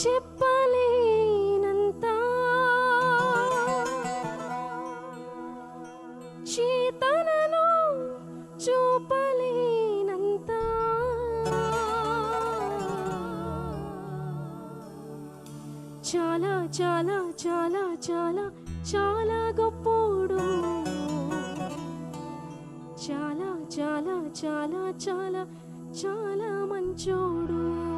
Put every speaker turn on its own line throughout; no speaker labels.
చెప్పలేనంత. చేతనను చూపలేనంత. చాలా చాలా చాలా చాలా చాలా గొప్పోడు. చాలా చాలా చాలా చాలా చాలా మంచోడు.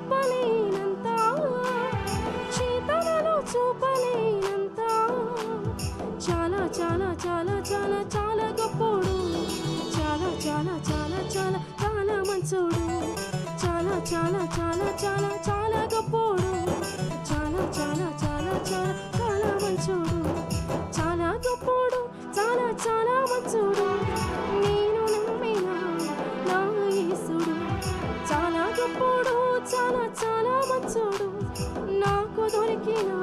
చెప్పలేనంత చేతనలో చూపలేనంత. చాలా చాలా చాలా చాలా చాలా గొప్పోడు. చాలా చాలా చాలా చాలా చాలా మంచోడు. చాలా చాలా చాలా చాలా చాలా making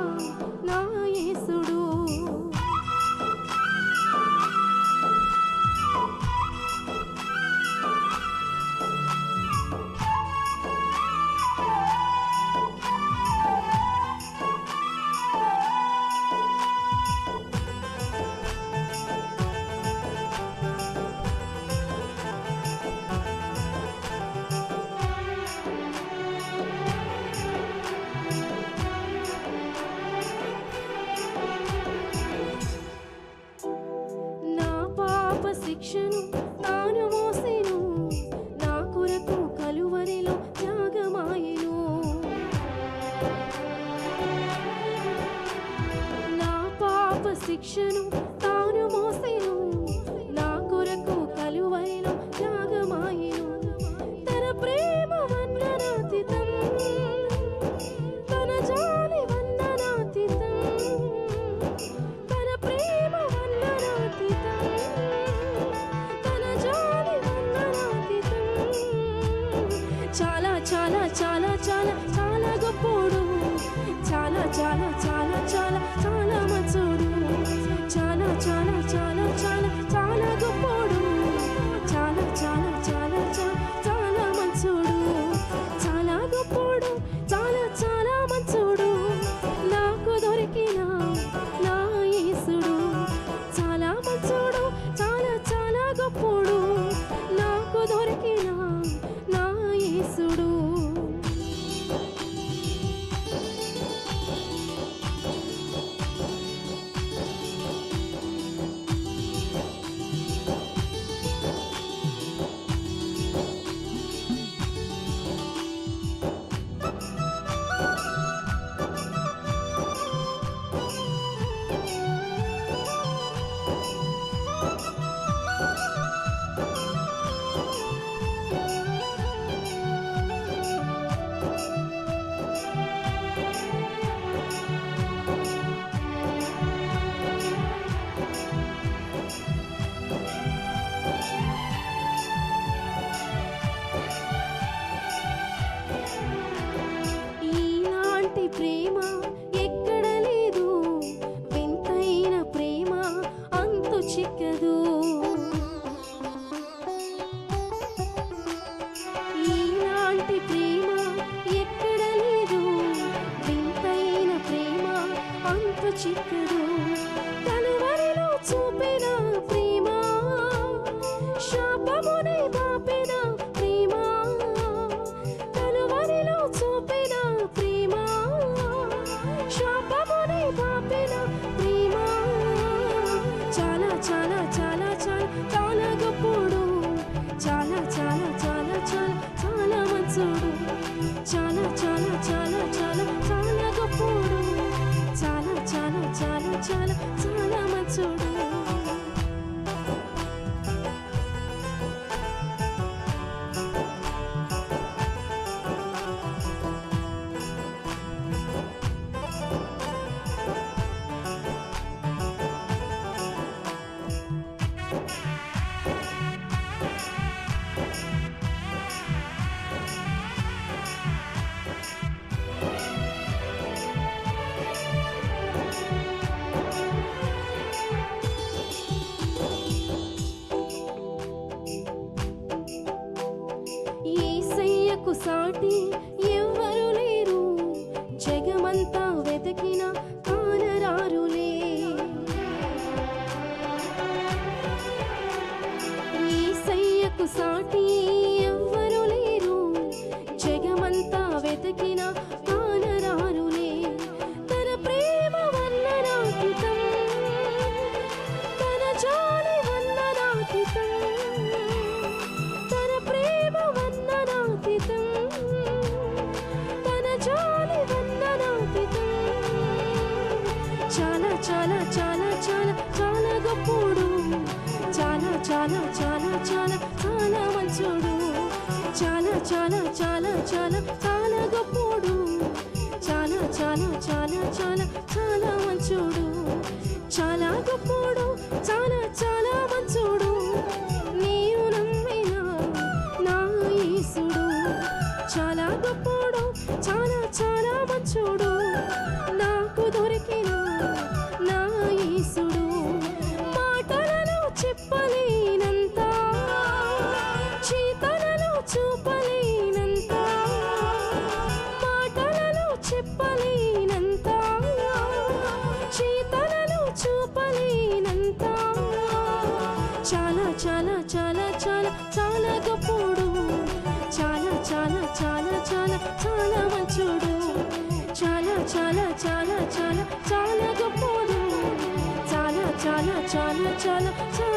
చాలా చాలా చాలా చాలా చాలా గొప్పోడు. చాలా చాలా చాలా చాలా చాలా prima. చాలా చాలా చాలా చాలా మంచోడు. చాలా చాలా చాలా చాలా చాలా గొప్పోడు. చాలా చాలా చాలా చాలా చాలా మంచోడు. చాలా గొప్పోడు చాలా చాలా మంచోడు. నీవు నమ్మిన నా ఈసుడు. చాలా గొప్పోడు చాలా చాలా మంచోడు. చాలా చాలా చాలా చాలా గొప్పదు. చాలా చాలా చాలా చాలా చాలా